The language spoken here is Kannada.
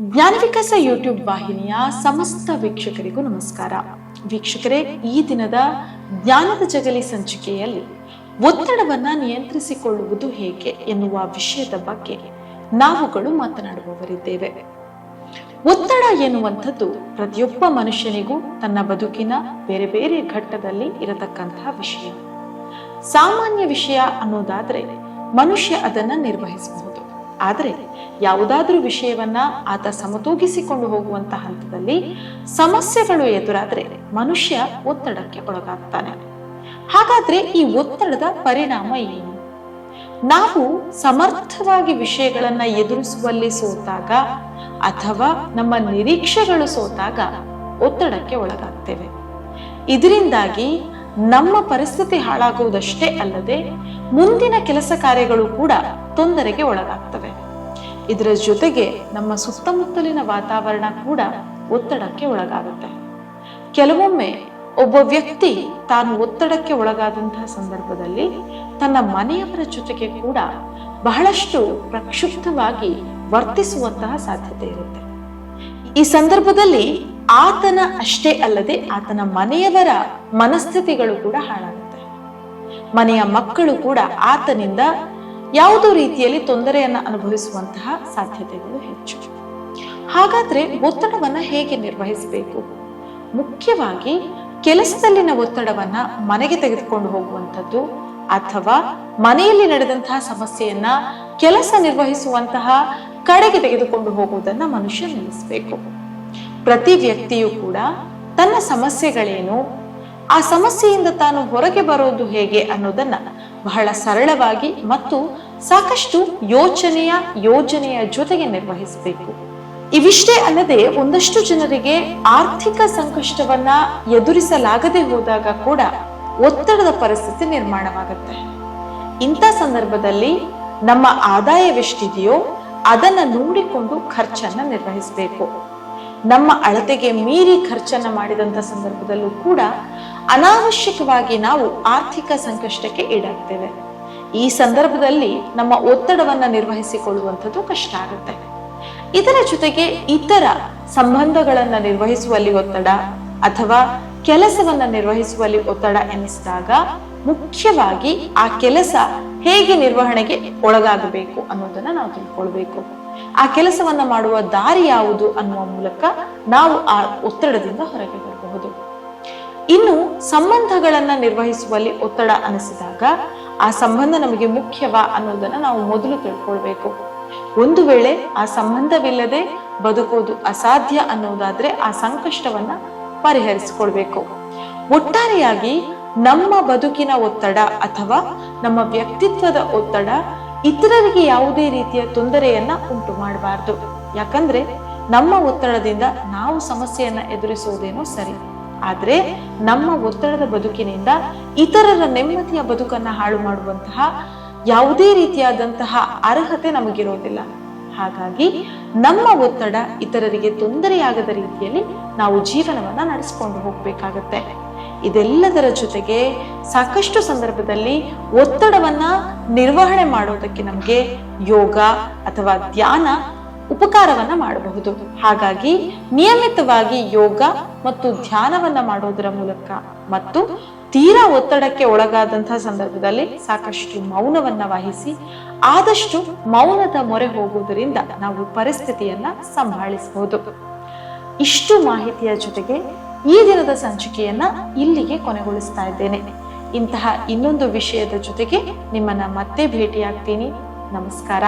ಜ್ಞಾನ ವಿಕಾಸ ಯೂಟ್ಯೂಬ್ ವಾಹಿನಿಯ ಸಮಸ್ತ ವೀಕ್ಷಕರಿಗೂ ನಮಸ್ಕಾರ. ವೀಕ್ಷಕರೇ, ಈ ದಿನದ ಜ್ಞಾನದ ಜಗಲಿ ಸಂಚಿಕೆಯಲ್ಲಿ ಒತ್ತಡವನ್ನ ನಿಯಂತ್ರಿಸಿಕೊಳ್ಳುವುದು ಹೇಗೆ ಎನ್ನುವ ವಿಷಯದ ಬಗ್ಗೆ ನಾವುಗಳು ಮಾತನಾಡುವವರಿದ್ದೇವೆ. ಒತ್ತಡ ಎನ್ನುವಂಥದ್ದು ಪ್ರತಿಯೊಬ್ಬ ಮನುಷ್ಯನಿಗೂ ತನ್ನ ಬದುಕಿನ ಬೇರೆ ಬೇರೆ ಘಟ್ಟದಲ್ಲಿ ಇರತಕ್ಕಂತಹ ವಿಷಯ. ಸಾಮಾನ್ಯ ವಿಷಯ ಅನ್ನೋದಾದ್ರೆ ಮನುಷ್ಯ ಅದನ್ನ ನಿರ್ವಹಿಸಬಹುದು ಆದರೆ ಯಾವುದಾದ್ರೂ ವಿಷಯವನ್ನ ಆತ ಸಮತೂಗಿಸಿಕೊಂಡು ಹೋಗುವಂತ ಹಂತದಲ್ಲಿ ಸಮಸ್ಯೆಗಳು ಎದುರಾದ್ರೆ ಮನುಷ್ಯ ಒತ್ತಡಕ್ಕೆ ಒಳಗಾಗ್ತಾನೆ. ಹಾಗಾದ್ರೆ ಈ ಒತ್ತಡದ ಪರಿಣಾಮ ಏನು? ನಾವು ಸಮರ್ಥವಾಗಿ ವಿಷಯಗಳನ್ನ ಎದುರಿಸುವಲ್ಲಿ ಸೋತಾಗ ಅಥವಾ ನಮ್ಮ ನಿರೀಕ್ಷೆಗಳು ಸೋತಾಗ ಒತ್ತಡಕ್ಕೆ ಒಳಗಾಗ್ತೇವೆ. ಇದರಿಂದಾಗಿ ನಮ್ಮ ಪರಿಸ್ಥಿತಿ ಹಾಳಾಗುವುದಷ್ಟೇ ಅಲ್ಲದೆ ಮುಂದಿನ ಕೆಲಸ ಕಾರ್ಯಗಳು ಕೂಡ ತೊಂದರೆಗೆ ಒಳಗಾಗ್ತವೆ. ಇದರ ಜೊತೆಗೆ ನಮ್ಮ ಸುತ್ತಮುತ್ತಲಿನ ವಾತಾವರಣ ಕೂಡ ಒತ್ತಡಕ್ಕೆ ಒಳಗಾಗುತ್ತೆ. ಕೆಲವೊಮ್ಮೆ ಒಬ್ಬ ವ್ಯಕ್ತಿ ತಾನು ಒತ್ತಡಕ್ಕೆ ಒಳಗಾದಂತಹ ಸಂದರ್ಭದಲ್ಲಿ ತನ್ನ ಮನೆಯವರ ಜೊತೆಗೆ ಕೂಡ ಬಹಳಷ್ಟು ಪ್ರಕ್ಷುಬ್ಧವಾಗಿ ವರ್ತಿಸುವಂತಹ ಸಾಧ್ಯತೆ ಇರುತ್ತೆ. ಈ ಸಂದರ್ಭದಲ್ಲಿ ಆತನ ಅಷ್ಟೇ ಅಲ್ಲದೆ ಆತನ ಮನೆಯವರ ಮನಸ್ಥಿತಿಗಳು ಕೂಡ ಹಾಳಾಗುತ್ತೆ. ಮನೆಯ ಮಕ್ಕಳು ಕೂಡ ಆತನಿಂದ ಯಾವುದೋ ರೀತಿಯಲ್ಲಿ ತೊಂದರೆಯನ್ನ ಅನುಭವಿಸುವಂತಹ ಸಾಧ್ಯತೆಗಳು ಹೆಚ್ಚು. ಹಾಗಾದ್ರೆ ಒತ್ತಡವನ್ನ ಹೇಗೆ ನಿರ್ವಹಿಸಬೇಕು? ಮುಖ್ಯವಾಗಿ ಕೆಲಸದಲ್ಲಿನ ಒತ್ತಡವನ್ನ ಮನೆಗೆ ತೆಗೆದುಕೊಂಡು ಹೋಗುವಂಥದ್ದು ಅಥವಾ ಮನೆಯಲ್ಲಿ ನಡೆದಂತಹ ಸಮಸ್ಯೆಯನ್ನ ಕೆಲಸ ನಿರ್ವಹಿಸುವಂತಹ ಕಡೆಗೆ ತೆಗೆದುಕೊಂಡು ಹೋಗುವುದನ್ನ ಮನುಷ್ಯ ನಿಲ್ಲಿಸಬೇಕು. ಪ್ರತಿ ವ್ಯಕ್ತಿಯು ಕೂಡ ತನ್ನ ಸಮಸ್ಯೆಗಳೇನು, ಆ ಸಮಸ್ಯೆಯಿಂದ ತಾನು ಹೊರಗೆ ಬರೋದು ಹೇಗೆ ಅನ್ನೋದನ್ನ ಬಹಳ ಸರಳವಾಗಿ ಮತ್ತು ಸಾಕಷ್ಟು ಯೋಚನೆಯ ಯೋಜನೆಯ ಜೊತೆಗೆ ನಿರ್ವಹಿಸಬೇಕು. ಇವಿಷ್ಟೇ ಅಲ್ಲದೆ ಒಂದಷ್ಟು ಜನರಿಗೆ ಆರ್ಥಿಕ ಸಂಕಷ್ಟವನ್ನ ಎದುರಿಸಲಾಗದೆ ಹೋದಾಗ ಕೂಡ ಒತ್ತಡದ ಪರಿಸ್ಥಿತಿ ನಿರ್ಮಾಣವಾಗುತ್ತೆ. ಇಂಥ ಸಂದರ್ಭದಲ್ಲಿ ನಮ್ಮ ಆದಾಯವೆಷ್ಟಿದೆಯೋ ಅದನ್ನ ನೋಡಿಕೊಂಡು ಖರ್ಚನ್ನ ನಿರ್ವಹಿಸಬೇಕು. ನಮ್ಮ ಅಳತೆಗೆ ಮೀರಿ ಖರ್ಚನ್ನು ಮಾಡಿದಂಥ ಸಂದರ್ಭದಲ್ಲೂ ಕೂಡ ಅನಾವಶ್ಯಕವಾಗಿ ನಾವು ಆರ್ಥಿಕ ಸಂಕಷ್ಟಕ್ಕೆ ಈಡಾಗ್ತೇವೆ. ಈ ಸಂದರ್ಭದಲ್ಲಿ ನಮ್ಮ ಒತ್ತಡವನ್ನು ನಿರ್ವಹಿಸಿಕೊಳ್ಳುವಂಥದ್ದು ಕಷ್ಟ ಆಗುತ್ತೆ. ಇದರ ಜೊತೆಗೆ ಇತರ ಸಂಬಂಧಗಳನ್ನು ನಿರ್ವಹಿಸುವಲ್ಲಿ ಒತ್ತಡ ಅಥವಾ ಕೆಲಸವನ್ನು ನಿರ್ವಹಿಸುವಲ್ಲಿ ಒತ್ತಡ ಎನಿಸಿದಾಗ ಮುಖ್ಯವಾಗಿ ಆ ಕೆಲಸ ಹೇಗೆ ನಿರ್ವಹಣೆಗೆ ಒಳಗಾಗಬೇಕು ಅನ್ನೋದನ್ನು ನಾವು ತಿಳ್ಕೊಳ್ಬೇಕು. ಆ ಕೆಲಸವನ್ನ ಮಾಡುವ ದಾರಿ ಯಾವುದು ಅನ್ನುವ ಮೂಲಕ ನಾವು ಆ ಒತ್ತಡದಿಂದ ಹೊರಗೆ ಬರಬಹುದು. ಇನ್ನು ಸಂಬಂಧಗಳನ್ನ ನಿರ್ವಹಿಸುವಲ್ಲಿ ಒತ್ತಡ ಅನಿಸಿದಾಗ ಆ ಸಂಬಂಧ ನಮಗೆ ಮುಖ್ಯವಾ ಅನ್ನೋದನ್ನ ನಾವು ಮೊದಲು ತಿಳ್ಕೊಳ್ಬೇಕು. ಒಂದು ವೇಳೆ ಆ ಸಂಬಂಧವಿಲ್ಲದೆ ಬದುಕೋದು ಅಸಾಧ್ಯ ಅನ್ನೋದಾದ್ರೆ ಆ ಸಂಕಷ್ಟವನ್ನ ಪರಿಹರಿಸಿಕೊಳ್ಬೇಕು. ಒಟ್ಟಾರೆಯಾಗಿ ನಮ್ಮ ಬದುಕಿನ ಒತ್ತಡ ಅಥವಾ ನಮ್ಮ ವ್ಯಕ್ತಿತ್ವದ ಒತ್ತಡ ಇತರರಿಗೆ ಯಾವುದೇ ರೀತಿಯ ತೊಂದರೆಯನ್ನ ಉಂಟು ಮಾಡಬಾರ್ದು. ಯಾಕಂದ್ರೆ ನಮ್ಮ ಒತ್ತಡದಿಂದ ನಾವು ಸಮಸ್ಯೆಯನ್ನ ಎದುರಿಸುವುದೇನೋ ಸರಿ. ಆದ್ರೆ ನಮ್ಮ ಒತ್ತಡದ ಬದುಕಿನಿಂದ ಇತರರ ನೆಮ್ಮದಿಯ ಬದುಕನ್ನ ಹಾಳು ಮಾಡುವಂತಹ ಯಾವುದೇ ರೀತಿಯಾದಂತಹ ಅರ್ಹತೆ ನಮಗಿರೋದಿಲ್ಲ. ಹಾಗಾಗಿ ನಮ್ಮ ಒತ್ತಡ ಇತರರಿಗೆ ತೊಂದರೆಯಾಗದ ರೀತಿಯಲ್ಲಿ ನಾವು ಜೀವನವನ್ನ ನಡೆಸ್ಕೊಂಡು ಹೋಗ್ಬೇಕಾಗತ್ತೆ. ಇದೆಲ್ಲದರ ಜೊತೆಗೆ ಸಾಕಷ್ಟು ಸಂದರ್ಭದಲ್ಲಿ ಒತ್ತಡವನ್ನ ನಿರ್ವಹಣೆ ಮಾಡೋದಕ್ಕೆ ನಮಗೆ ಯೋಗ ಅಥವಾ ಧ್ಯಾನ ಉಪಕಾರವನ್ನ ಮಾಡಬಹುದು. ಹಾಗಾಗಿ ನಿಯಮಿತವಾಗಿ ಯೋಗ ಮತ್ತು ಧ್ಯಾನವನ್ನ ಮಾಡೋದರ ಮೂಲಕ ಮತ್ತು ತೀರಾ ಒತ್ತಡಕ್ಕೆ ಒಳಗಾದಂತಹ ಸಂದರ್ಭದಲ್ಲಿ ಸಾಕಷ್ಟು ಮೌನವನ್ನ ವಹಿಸಿ ಆದಷ್ಟು ಮೌನದ ಮೊರೆ ಹೋಗುವುದರಿಂದ ನಾವು ಪರಿಸ್ಥಿತಿಯನ್ನ ಸಂಭಾಳಿಸಬಹುದು. ಇಷ್ಟು ಮಾಹಿತಿಯ ಜೊತೆಗೆ ಈ ದಿನದ ಸಂಚಿಕೆಯನ್ನ ಇಲ್ಲಿಗೆ ಕೊನೆಗೊಳಿಸ್ತಾ ಇದ್ದೇನೆ. ಇಂತಹ ಇನ್ನೊಂದು ವಿಷಯದ ಜೊತೆಗೆ ನಿಮ್ಮನ್ನ ಮತ್ತೆ ಭೇಟಿಯಾಗ್ತೀನಿ. ನಮಸ್ಕಾರ.